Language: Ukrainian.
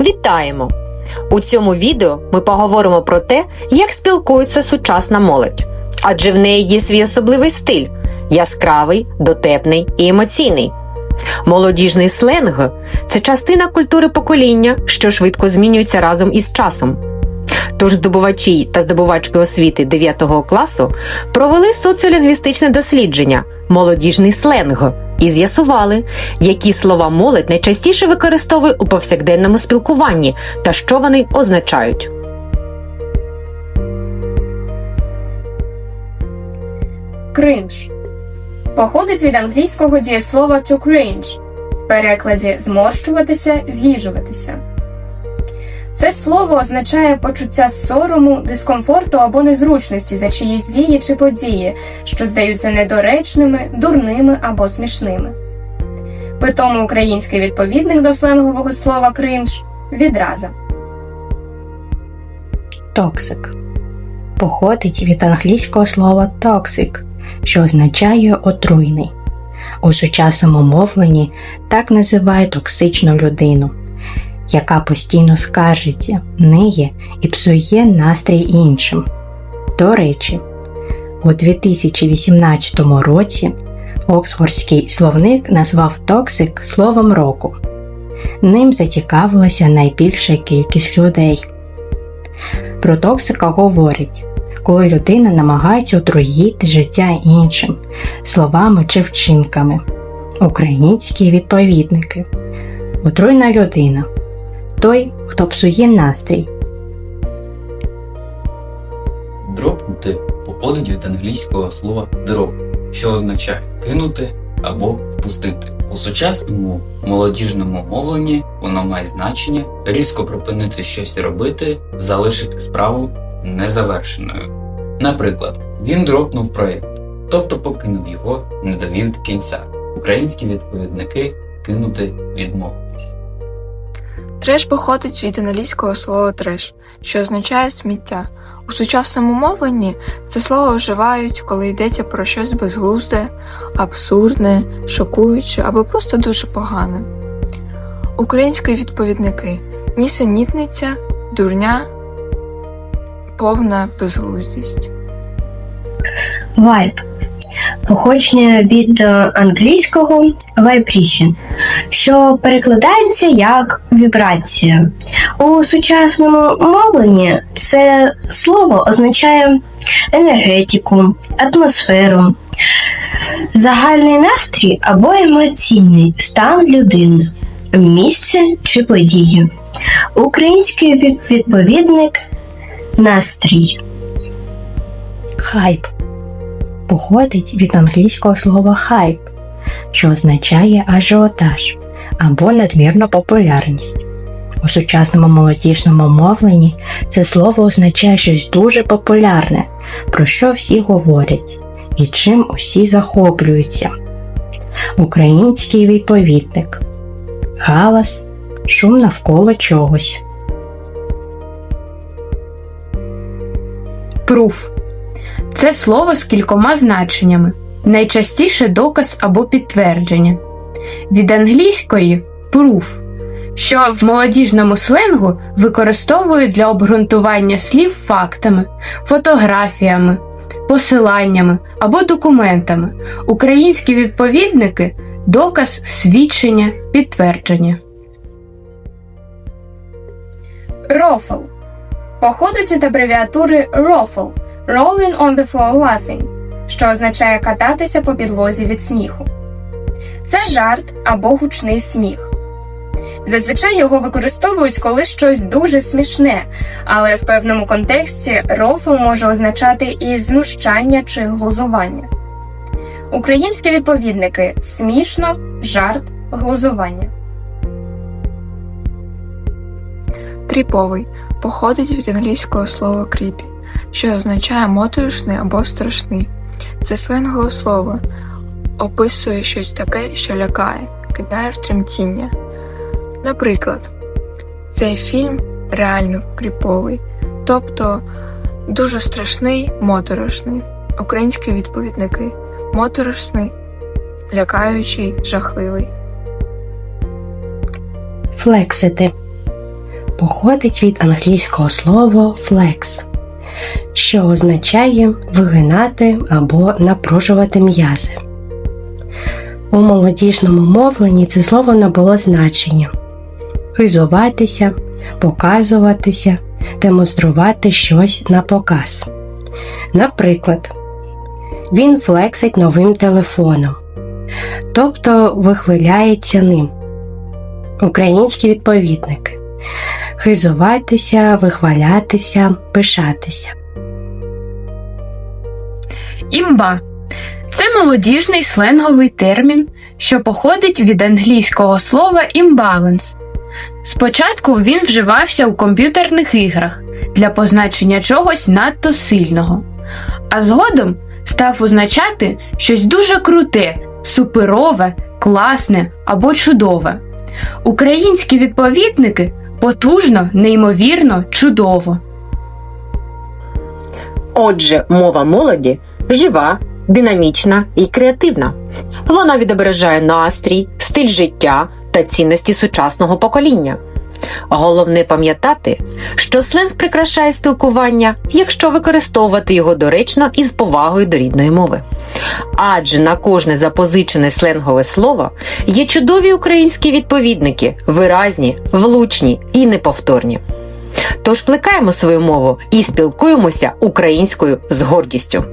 Вітаємо! У цьому відео ми поговоримо про те, як спілкується сучасна молодь, адже в неї є свій особливий стиль яскравий, дотепний і емоційний. Молодіжний сленг це частина культури покоління, що швидко змінюється разом із часом. Тож здобувачі та здобувачки освіти 9 класу провели соціолінгвістичне дослідження молодіжний сленг і з'ясували, які слова молодь найчастіше використовує у повсякденному спілкуванні та що вони означають. Кринж походить від англійського дієслова to cringe, в перекладі зморщуватися, з'їжуватися. Це слово означає почуття сорому, дискомфорту або незручності за чиїсь дії чи події, що здаються недоречними, дурними або смішними. Питомий український відповідник до сленгового слова кринж відраза. Токсик походить від англійського слова toxic, що означає отруйний. У сучасному мовленні так називають токсичну людину, яка постійно скаржиться, ниє і псує настрій іншим. До речі, у 2018 році Оксфордський словник назвав токсик словом року. Ним зацікавилася найбільша кількість людей. Про токсика говорять, коли людина намагається отруїти життя іншим словами чи вчинками. Українські відповідники. Отруйна людина той, хто псує настрій. Дропнути походить від англійського слова drop, що означає кинути або впустити. У сучасному молодіжному мовленні воно має значення різко припинити щось робити, залишити справу незавершеною. Наприклад, він дропнув проєкт, тобто покинув його, не довів до кінця. Українські відповідники кинути відмовитись. Треш походить від англійського слова треш, що означає сміття. У сучасному мовленні це слово вживають, коли йдеться про щось безглузде, абсурдне, шокуюче або просто дуже погане. Українські відповідники нісенітниця, дурня, повна безглуздість. Vibe походження від е, англійського vibration, що перекладається як вібрація. У сучасному мовленні це слово означає енергетику, атмосферу, загальний настрій або емоційний стан людини, місце чи події. Український відповідник настрій. Хайп походить від англійського слова хайп, що означає ажіотаж або надмірна популярність. У сучасному молодіжному мовленні це слово означає щось дуже популярне, про що всі говорять і чим усі захоплюються. Український відповідник галас, шум навколо чогось. Пруф це слово з кількома значеннями, найчастіше доказ або підтвердження. Від англійської proof, що в молодіжному сленгу використовують для обґрунтування слів фактами, фотографіями, посиланнями або документами. Українські відповідники доказ свідчення, підтвердження. Рофл походить від абревіатури ROFL – Rolling on the floor laughing, що означає кататися по підлозі від сміху. Це жарт або гучний сміх. Зазвичай його використовують, коли щось дуже смішне, але в певному контексті рофл може означати і знущання чи глузування. Українські відповідники смішно, жарт, глузування. Кріповий походить від англійського слова кріпі, що означає моторошний або страшний. Це сленгове слово описує щось таке, що лякає, кидає в тремтіння. Наприклад, цей фільм реально кріповий, тобто дуже страшний, моторошний. Українські відповідники моторошний, лякаючий, жахливий. Флексити походить від англійського слова flex, що означає вигинати або напружувати м'язи. У молодіжному мовленні це слово набуло значення хизуватися, показуватися, демонструвати щось на показ. Наприклад, він флексить новим телефоном, тобто вихваляється ним. Українські відповідники хизуватися, вихвалятися, пишатися. Імба це молодіжний сленговий термін, що походить від англійського слова імбаланс. Спочатку він вживався у комп'ютерних іграх для позначення чогось надто сильного, а згодом став означати щось дуже круте, суперове, класне або чудове. Українські відповідники потужно, неймовірно, чудово. Отже, мова молоді жива, динамічна і креативна. Вона відображає настрій, стиль життя та цінності сучасного покоління. Головне пам'ятати, що сленг прикрашає спілкування, якщо використовувати його доречно і з повагою до рідної мови. Адже на кожне запозичене сленгове слово є чудові українські відповідники, виразні, влучні і неповторні. Тож плекаємо свою мову і спілкуємося українською з гордістю.